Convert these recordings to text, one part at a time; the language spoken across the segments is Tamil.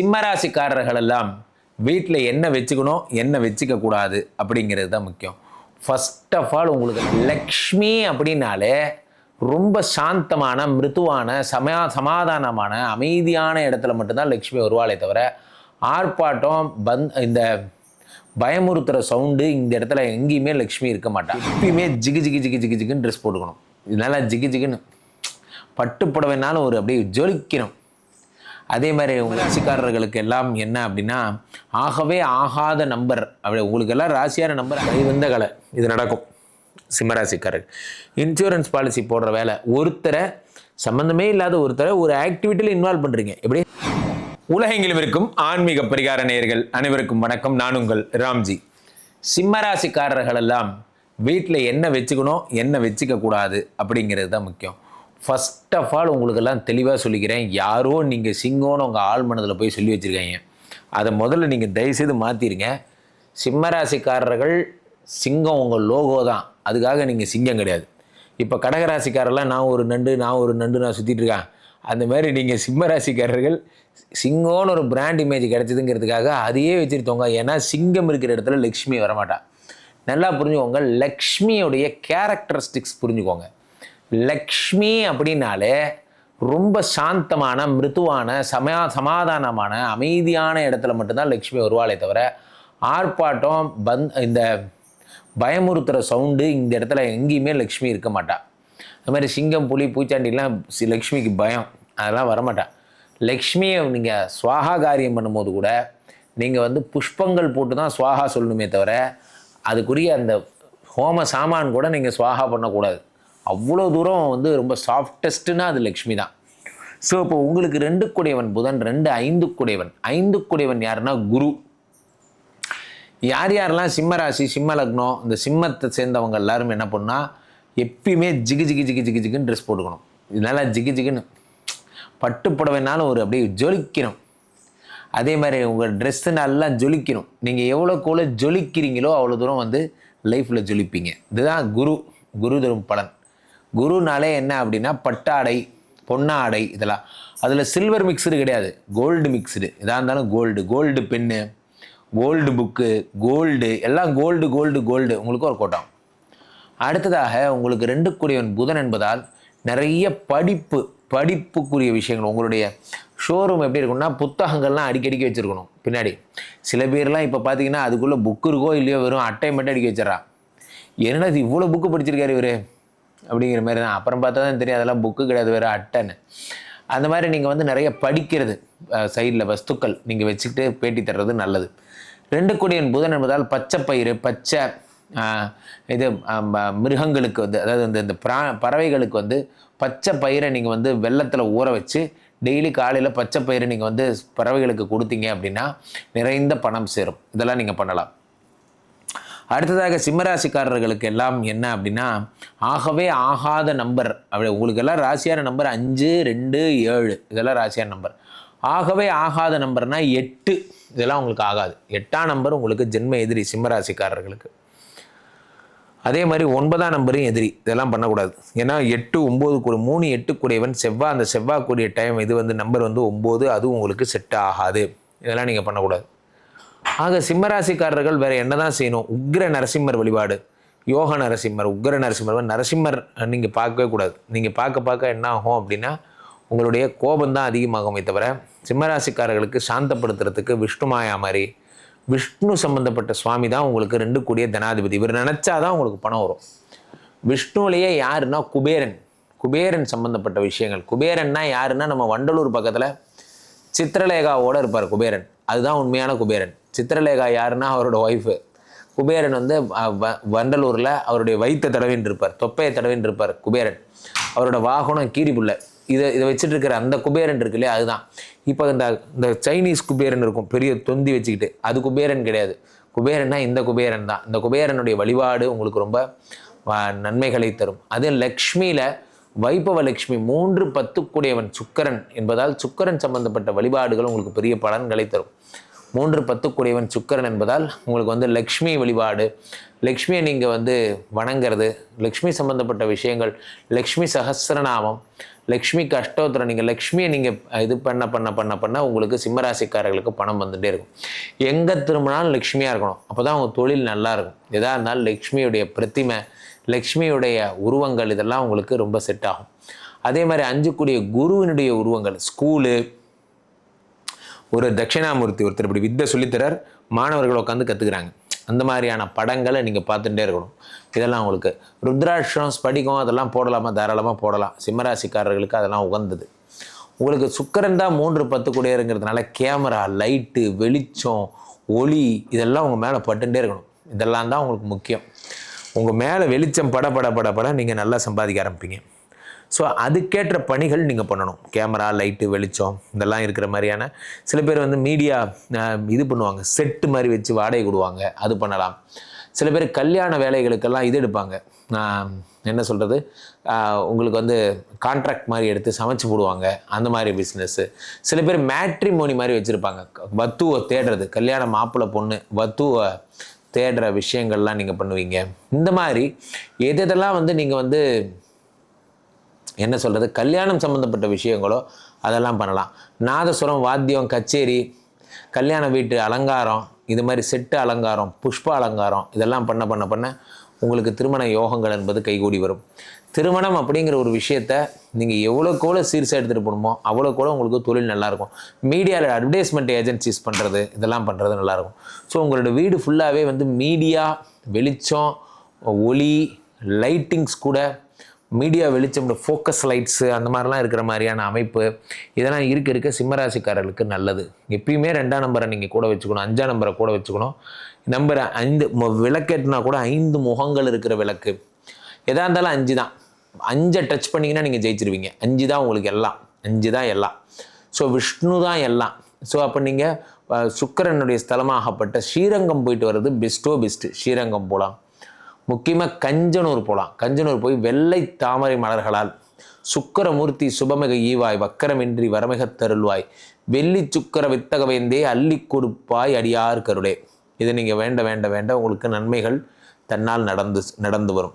சிம்மராசிக்காரர்கள் எல்லாம் வீட்டில் என்ன வச்சுக்கணும் என்ன வச்சுக்க கூடாது அப்படிங்கிறது தான் முக்கியம். ஃபர்ஸ்ட் ஆஃப் ஆல் உங்களுக்கு லக்ஷ்மி அப்படின்னாலே ரொம்ப சாந்தமான மிருதுவான சமயா சமாதானமான அமைதியான இடத்துல மட்டும்தான் லக்ஷ்மி வருவாளே தவிர ஆர்ப்பாட்டம் பந் இந்த பயமுறுத்துகிற சவுண்டு இந்த இடத்துல எங்கேயுமே லக்ஷ்மி இருக்க மாட்டாள் எப்பயுமே ஜிகு ஜிகு ஜிகு ஜிகு ஜிகுன்னு ட்ரெஸ் போட்டுக்கணும். இதனால ஜிகு ஜிகுன்னு. பட்டு புடவைனாலும் ஒரு அப்படியே ஜொலிக்கணும். அதே மாதிரி உங்கள் ராசிக்காரர்களுக்கு எல்லாம் என்ன அப்படின்னா ஆகவே ஆகாத நம்பர் அப்படி உங்களுக்கு எல்லாம் ராசியான நம்பர் அறிவந்த கலை. இது நடக்கும். சிம்மராசிக்காரர் இன்சூரன்ஸ் பாலிசி போடுற வேலை. ஒருத்தரை சம்மந்தமே இல்லாத ஒருத்தரை ஒரு ஆக்டிவிட்டியில் இன்வால்வ் பண்ணுறீங்க எப்படி? உலகெங்கிலும் இருக்கும் ஆன்மீக பரிகார நேயர்கள் அனைவருக்கும் வணக்கம். நான் உங்கள் ராம்ஜி. சிம்மராசிக்காரர்கள் எல்லாம் வீட்டில் என்ன வச்சுக்கணும் என்ன வச்சுக்கக்கூடாது அப்படிங்கிறது தான் முக்கியம். ஃபஸ்ட் ஆஃப் ஆல் உங்களுக்கெல்லாம் தெளிவாக சொல்லிக்கிறேன். யாரோ நீங்கள் சிங்கம்னு உங்கள் ஆள் மனதில் போய் சொல்லி வச்சுருக்காங்க. அதை முதல்ல நீங்கள் தயவுசெய்து மாற்றிருங்க சிம்மராசிக்காரர்கள் சிங்கம் உங்கள் லோகோ தான். அதுக்காக நீங்கள் சிங்கம் கிடையாது. இப்போ கடகராசிக்காரெல்லாம் நான் ஒரு நண்டு நான் ஒரு நண்டு நான் சுற்றிட்டு இருக்கேன். அந்த மாதிரி நீங்கள் சிம்மராசிக்காரர்கள் சிங்கம்னு ஒரு பிராண்ட் இமேஜ் கிடச்சிதுங்கிறதுக்காக அதையே வச்சுருத்தவங்க ஏன்னா சிங்கம் இருக்கிற இடத்துல லக்ஷ்மி வரமாட்டா. நல்லா புரிஞ்சுக்கோங்க. லக்ஷ்மியோடைய கேரக்டரிஸ்டிக்ஸ் புரிஞ்சுக்கோங்க. லக்ஷ்மி அப்படின்னாலே ரொம்ப சாந்தமான மிருதுவான சமயா சமாதானமான அமைதியான இடத்துல மட்டும்தான் லக்ஷ்மி வருவாளே தவிர ஆர்ப்பாட்டம் பந் இந்த பயமுறுத்துகிற சவுண்டு இந்த இடத்துல எங்கேயுமே லக்ஷ்மி இருக்க மாட்டா. அது மாதிரி சிங்கம் புலி பூச்சாண்டிலாம் லக்ஷ்மிக்கு பயம். அதெல்லாம் வரமாட்டாள் லக்ஷ்மியை நீங்கள் சுவாகா காரியம் பண்ணும்போது கூட நீங்கள் வந்து புஷ்பங்கள் போட்டு தான் சுவாகா சொல்லணுமே தவிர அதுக்குரிய அந்த ஹோம சாமான் கூட நீங்கள் சுவாகா பண்ணக்கூடாது. அவ்வளோ தூரம் வந்து ரொம்ப சாஃப்டஸ்ட்டுன்னா அது லக்ஷ்மி தான். ஸோ இப்போ உங்களுக்கு ரெண்டு குடையவன் புதன் ரெண்டு ஐந்து குடையவன். ஐந்து குடையவன் யாருன்னா குரு. யார் யாரெல்லாம் சிம்ம ராசி சிம்ம லக்னம் இந்த சிம்மத்தை சேர்ந்தவங்க எல்லாரும் என்ன பண்ணால் எப்பயுமே ஜிகு ஜிகு ஜிகு ஜிகு ஜிகுன்னு ட்ரெஸ் போட்டுக்கணும். இதனால ஜிகு ஜிகுன்னு. பட்டு புடவைனாலும் ஒரு அப்படியே ஜொலிக்கணும். அதே மாதிரி உங்கள் ட்ரெஸ்ஸு நல்லா ஜொலிக்கணும். நீங்கள் எவ்வளோக்கு எவ்வளோ ஜொலிக்கிறீங்களோ அவ்வளோ தூரம் வந்து லைஃப்பில் ஜொலிப்பீங்க. இதுதான் குரு. குரு தரும் பலன். குருனாலே என்ன அப்படின்னா பட்டாடை பொன்னாடை இதெல்லாம். அதில் சில்வர் மிக்சடு கிடையாது. கோல்டு மிக்சடு இதாக இருந்தாலும் gold gold pen gold book gold எல்லாம் கோல்டு கோல்டு கோல்டு உங்களுக்கு ஒரு கோட்டம். அடுத்ததாக உங்களுக்கு ரெண்டு கூடியவன் புதன் என்பதால் நிறைய படிப்பு படிப்புக்குரிய விஷயங்கள். உங்களுடைய ஷோரூம் எப்படி இருக்கும்னா புத்தகங்கள்லாம் அடிக்கடிக்கி வச்சுருக்கணும். பின்னாடி. சில பேர்லாம் இப்போ பார்த்தீங்கன்னா அதுக்குள்ளே புக்கு இருக்கோ இல்லையோ வெறும் அட்டை மட்டும் அடிக்க வச்சிடறான் என்னது இவ்வளோ புக்கு படிச்சிருக்காரு இவர்? அப்படிங்கிற மாதிரி தான். அப்புறம் பார்த்தா தான் தெரியும் அதெல்லாம் புக்கு கிடையாது வேறு அட்டைன்னு. அந்த மாதிரி நீங்கள் வந்து நிறைய படிக்கிறது சைடில் வஸ்துக்கள் நீங்கள் வச்சுக்கிட்டு பேட்டி தர்றது நல்லது. ரெண்டு கோடியின் புதன் என்பதால் பச்சை பயிறு பச்சை இது மிருகங்களுக்கு வந்து அதாவது இந்த இந்த பிரா பறவைகளுக்கு வந்து பச்சை பயிரை நீங்கள் வந்து வெள்ளத்தில் ஊற வச்சு டெய்லி காலையில் பச்சை பயிரை நீங்கள் வந்து பறவைகளுக்கு கொடுத்தீங்க அப்படின்னா நிறைந்த பணம் சேரும். இதெல்லாம் நீங்கள் பண்ணலாம். அடுத்ததாக சிம்மராசிக்காரர்களுக்கு எல்லாம் என்ன அப்படின்னா ஆகவே ஆகாத நம்பர். அப்படி உங்களுக்கெல்லாம் ராசியான நம்பர் அஞ்சு ரெண்டு ஏழு. இதெல்லாம் ராசியான நம்பர். ஆகவே ஆகாத நம்பர்னா எட்டு. இதெல்லாம் உங்களுக்கு ஆகாது. எட்டாம் நம்பர் உங்களுக்கு ஜென்ம எதிரி சிம்மராசிக்காரர்களுக்கு. அதே மாதிரி ஒன்பதாம் நம்பரும் எதிரி. இதெல்லாம் பண்ணக்கூடாது. ஏன்னா எட்டு ஒம்பது கூட மூணு எட்டு கூடியவன் செவ்வாய் அந்த செவ்வாய் கூடிய டைம் இது வந்து நம்பர் வந்து ஒம்பது அதுவும் உங்களுக்கு செட் ஆகாது. இதெல்லாம் நீங்கள் பண்ணக்கூடாது. ஆக சிம்மராசிக்காரர்கள் வேற என்னதான் செய்யணும்? உக்ர நரசிம்மர் வழிபாடு. யோக நரசிம்மர் உக்ர நரசிம்மர் நரசிம்மர் நீங்கள் பார்க்கவே கூடாது. நீங்கள் பார்க்க பார்க்க என்ன ஆகும் அப்படின்னா உங்களுடைய கோபம்தான் அதிகமாகுமே தவிர சிம்மராசிக்காரர்களுக்கு சாந்தப்படுத்துறதுக்கு விஷ்ணு மாயா மாதிரி விஷ்ணு சம்பந்தப்பட்ட சுவாமி தான் உங்களுக்கு ரெண்டு கூடிய தனாதிபதி. இவர் நினச்சாதான் உங்களுக்கு பணம் வரும். விஷ்ணுலேயே யாருன்னா குபேரன். குபேரன் சம்பந்தப்பட்ட விஷயங்கள். குபேரன்னா யாருன்னா நம்ம வண்டலூர் பக்கத்தில் சித்திரலேகாவோடு இருப்பார் குபேரன். அதுதான் உண்மையான குபேரன். சித்திரலேகா யாருன்னா அவரோட ஒய்ஃபு குபேரன் வந்து வ- வண்டலூரில் அவருடைய வைத்த தடவின்னு இருப்பார் தொப்பையை தடவின்னு இருப்பார் குபேரன். அவரோட வாகனம் கீரிபுள்ள இதை இதை வச்சுட்டு இருக்கிற அந்த குபேரன் இருக்கு இல்லையா அதுதான். இப்போ இந்த இந்த சைனீஸ் குபேரன் இருக்கும் பெரிய தொந்தி வச்சுக்கிட்டு அது குபேரன் கிடையாது. குபேரன்னா இந்த குபேரன் தான். இந்த குபேரனுடைய வழிபாடு உங்களுக்கு ரொம்ப நன்மைகளை தரும். அது லக்ஷ்மியில் வைபவ லக்ஷ்மி மூன்று பத்துக்குடையவன் சுக்கரன் என்பதால் சுக்கரன் சம்பந்தப்பட்ட வழிபாடுகள் உங்களுக்கு பெரிய பலன்களை தரும். மூன்று பத்துக்குடையவன் சுக்கரன் என்பதால் உங்களுக்கு வந்து லக்ஷ்மி வழிபாடு. லக்ஷ்மியை நீங்கள் வந்து வணங்குறது லக்ஷ்மி சம்பந்தப்பட்ட விஷயங்கள் லக்ஷ்மி சகசிரநாமம் லக்ஷ்மி கஷ்டோத்திரம் நீங்கள் லக்ஷ்மியை நீங்கள் இது பண்ண பண்ண பண்ண பண்ண உங்களுக்கு சிம்மராசிக்காரர்களுக்கு பணம் வந்துகிட்டே இருக்கும். எங்கே திரும்பினாலும் லக்ஷ்மியாக இருக்கணும். அப்போ தான் உங்கள் தொழில் நல்லா இருக்கும். எதாக இருந்தாலும் லக்ஷ்மியுடைய பிரதிமை லக்ஷ்மியுடைய உருவங்கள் இதெல்லாம் உங்களுக்கு ரொம்ப செட் ஆகும். அதே மாதிரி அஞ்சுக்குடிய குருவினுடைய உருவங்கள் ஸ்கூலு ஒரு தட்சிணாமூர்த்தி ஒருத்தர் இப்படி வித்தை சொல்லித்தரார் மாணவர்கள் உட்காந்து கற்றுக்குறாங்க அந்த மாதிரியான படங்களை நீங்கள் பார்த்துட்டே இருக்கணும். இதெல்லாம் உங்களுக்கு ருத்ராட்சம் ஸ்படிகம் அதெல்லாம் போடலாமா? தாராளமாக போடலாம். சிம்மராசிக்காரர்களுக்கு அதெல்லாம் உகந்தது. உங்களுக்கு சுக்கரன் தான் மூன்று பத்து கூடியருங்கிறதுனால கேமரா லைட்டு வெளிச்சம் ஒளி இதெல்லாம் உங்கள் மேலே பட்டுட்டே இருக்கணும். இதெல்லாம் தான் உங்களுக்கு முக்கியம். உங்கள் மேலே வெளிச்சம் பட பட பட பட நீங்கள் நல்லா சம்பாதிக்க ஆரம்பிப்பீங்க. ஸோ அதுக்கேற்ற பணிகள் நீங்கள் பண்ணணும். கேமரா லைட்டு வெளிச்சம் இதெல்லாம் இருக்கிற மாதிரியான சில பேர் வந்து மீடியா இது பண்ணுவாங்க. செட்டு மாதிரி வச்சு வாடகை கொடுவாங்க. அது பண்ணலாம். சில பேர் கல்யாண வேலைகளுக்கெல்லாம் இது எடுப்பாங்க. என்ன சொல்கிறது உங்களுக்கு வந்து கான்ட்ராக்ட் மாதிரி எடுத்து சமைச்சு போடுவாங்க. அந்த மாதிரி பிஸ்னஸ்ஸு சில பேர் மேட்ரிமோனி மாதிரி வச்சுருப்பாங்க. வத்துவை தேடுறது. கல்யாண மாப்பிள்ளை பொண்ணு வத்துவை தேடுற விஷயங்கள்லாம் நீங்கள் பண்ணுவீங்க. இந்த மாதிரி எது எதெல்லாம் வந்து நீங்கள் வந்து என்ன சொல்கிறது கல்யாணம் சம்மந்தப்பட்ட விஷயங்களோ அதெல்லாம் பண்ணலாம். நாதஸ்வரம் வாத்தியம் கச்சேரி கல்யாண வீட்டு அலங்காரம் இது மாதிரி செட்டு அலங்காரம் புஷ்ப அலங்காரம் இதெல்லாம் பண்ண பண்ண பண்ண உங்களுக்கு திருமண யோகங்கள் என்பது கைகூடி வரும். திருமணம் அப்படிங்கிற ஒரு விஷயத்த நீங்கள் எவ்வளோக்கு எவ்வளோ சீர்ஸாக எடுத்துகிட்டு போகணுமோ அவ்வளோக்கு கூட உங்களுக்கு தொழில் நல்லாயிருக்கும் மீடியாவில் அட்வர்டைஸ்மெண்ட் ஏஜென்சிஸ் பண்ணுறது இதெல்லாம் பண்ணுறது நல்லாயிருக்கும் ஸோ உங்களோட வீடு ஃபுல்லாகவே வந்து மீடியா வெளிச்சம் ஒளி லைட்டிங்ஸ் கூட மீடியா வெளிச்சம் ஃபோக்கஸ் லைட்ஸு அந்த மாதிரிலாம் இருக்கிற மாதிரியான அமைப்பு இதெல்லாம் இருக்க இருக்க சிம்மராசிக்காரர்களுக்கு நல்லது. எப்பயுமே ரெண்டாம் நம்பரை நீங்கள் கூட வச்சுக்கணும் அஞ்சாம் நம்பரை கூட வச்சுக்கணும். நம்பர் ஐந்து விளக்கேட்டினா கூட ஐந்து முகங்கள் இருக்கிற விளக்கு. எதாக இருந்தாலும் அஞ்சு தான். அஞ்சை டச் பண்ணிங்கன்னா நீங்கள் ஜெயிச்சிருவீங்க. அஞ்சு தான் உங்களுக்கு எல்லாம். அஞ்சு தான் எல்லாம். ஸோ விஷ்ணு தான் எல்லாம். ஸோ அப்போ நீங்கள் சுக்கிரனுடைய ஸ்தலமாகப்பட்ட ஸ்ரீரங்கம் போயிட்டு வர்றது பெஸ்ட்டோ பெஸ்ட்டு ஸ்ரீரங்கம் போகலாம் முக்கியமாக கஞ்சனூர் போகலாம் கஞ்சனூர் போய் வெள்ளை தாமரை மலர்களால் சுக்கரமூர்த்தி சுபமிக ஈவாய் வக்கரமின்றி வரமிகத் தருள்வாய். வெள்ளி சுக்கர வித்தக வேந்தே அள்ளி கொடுப்பாய் அடியார் கருளே. இது நீங்கள் வேண்ட வேண்ட வேண்ட உங்களுக்கு நன்மைகள் தன்னால் நடந்து நடந்து வரும்.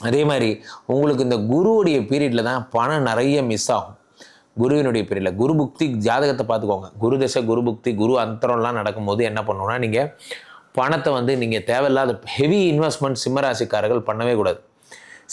அதே மாதிரி உங்களுக்கு இந்த குருவுடைய பீரியடில் தான் பணம் நிறைய மிஸ் ஆகும். குருவினுடைய பீரியடில் குரு புக்தி ஜாதகத்தை பார்த்துக்கோங்க. குரு தசை குரு புக்தி குரு அந்தரம்லாம் நடக்கும்போது என்ன பண்ணுவோன்னா நீங்கள் பணத்தை வந்து நீங்கள் தேவையில்லாத ஹெவி இன்வெஸ்ட்மெண்ட் சிம்மராசிக்காரர்கள் பண்ணவே கூடாது.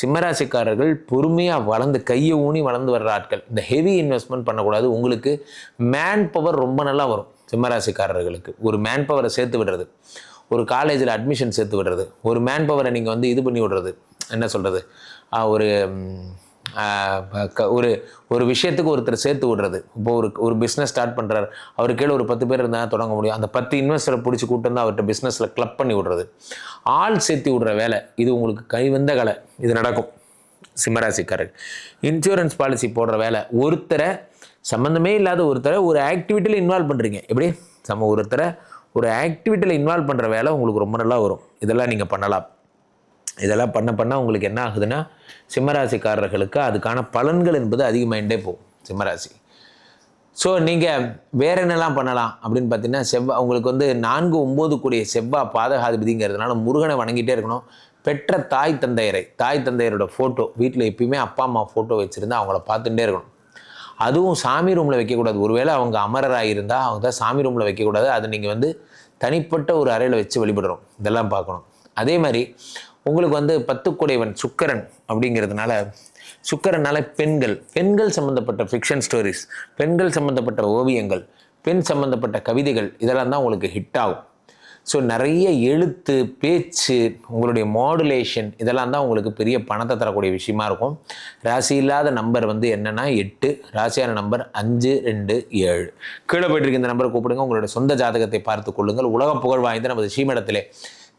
சிம்மராசிக்காரர்கள் பொறுமையாக வளர்ந்து கையை ஊனி வளர்ந்து வர்ற ஆட்கள். இந்த ஹெவி இன்வெஸ்ட்மெண்ட் பண்ணக்கூடாது. உங்களுக்கு மேன் பவர் ரொம்ப நல்லா வரும் சிம்மராசிக்காரர்களுக்கு. ஒரு மேன் பவரை சேர்த்து விடுறது. ஒரு காலேஜில் அட்மிஷன் சேர்த்து விடுறது. ஒரு மேன் பவரை நீங்கள் வந்து இது பண்ணி விடுறது. என்ன சொல்கிறது ஒரு ஒரு ஒரு விஷயத்துக்கு ஒருத்தர் சேர்த்து விடுறது. இப்போ ஒரு ஒரு பிஸ்னஸ் ஸ்டார்ட் பண்ணுறாரு அவர் கீழே ஒரு பத்து பேர் இருந்தால் தொடங்க முடியும். அந்த பத்து இன்வெஸ்டரை பிடிச்சி கூட்டு வந்து அவர்கிட்ட பிஸ்னஸில் கிளப் பண்ணி விடுறது. ஆள் சேர்த்து விடுற வேலை இது உங்களுக்கு கைவந்த கலை. இது நடக்கும். சிம்மராசிக்காரர் இன்சூரன்ஸ் பாலிசி போடுற வேலை. ஒருத்தரை சம்மந்தமே இல்லாத ஒருத்தரை ஒரு ஆக்டிவிட்டியில் இன்வால்வ் பண்ணுறீங்க எப்படி? சம ஒருத்தரை ஒரு ஆக்டிவிட்டியில் இன்வால்வ் பண்ணுற வேலை உங்களுக்கு ரொம்ப நல்லா வரும். இதெல்லாம் நீங்கள் பண்ணலாம். இதெல்லாம் பண்ண பண்ண உங்களுக்கு என்ன ஆகுதுன்னா சிம்மராசிக்காரர்களுக்கு அதுக்கான பலன்கள் என்பது அதிகமாகிட்டே போகும் சிம்மராசி. ஸோ நீங்கள் வேற என்னெல்லாம் பண்ணலாம் அப்படின்னு பார்த்தீங்கன்னா செவ்வாய் உங்களுக்கு வந்து நான்கு ஒம்பது கூடிய செவ்வாய் பாதகாதிபதிங்கிறதுனால முருகனை வணங்கிட்டே இருக்கணும். பெற்ற தாய் தந்தையரை தாய் தந்தையரோட ஃபோட்டோ வீட்டில் எப்பயுமே அப்பா அம்மா ஃபோட்டோ வச்சுருந்தா அவங்கள பார்த்துட்டே இருக்கணும். அதுவும் சாமி ரூமில் வைக்கக்கூடாது. ஒருவேளை அவங்க அமரராக இருந்தால் அவங்க தான் சாமி ரூமில் வைக்கக்கூடாது. அதை நீங்கள் வந்து தனிப்பட்ட ஒரு அறையில் வச்சு வழிபடுறோம். இதெல்லாம் பார்க்கணும். அதே மாதிரி உங்களுக்கு வந்து பத்துக்குடையவன் சுக்கரன் அப்படிங்கிறதுனால சுக்கரனால பெண்கள் பெண்கள் சம்மந்தப்பட்ட ஃபிக்ஷன் ஸ்டோரிஸ் பெண்கள் சம்மந்தப்பட்ட ஓவியங்கள் பெண் சம்மந்தப்பட்ட கவிதைகள் இதெல்லாம் தான் உங்களுக்கு ஹிட் ஆகும். ஸோ நிறைய எழுத்து பேச்சு உங்களுடைய மாடுலேஷன் இதெல்லாம் தான் உங்களுக்கு பெரிய பணத்தை தரக்கூடிய விஷயமா இருக்கும். ராசி இல்லாத நம்பர் வந்து என்னென்னா எட்டு ராசியான நம்பர் அஞ்சு ரெண்டு ஏழு. கீழே போயிட்டு இருக்க இந்த நம்பரை கூப்பிடுங்க. உங்களுடைய சொந்த ஜாதகத்தை பார்த்து கொள்ளுங்கள். உலக புகழ் வாய்ந்த நமது ஸ்ரீமடத்திலே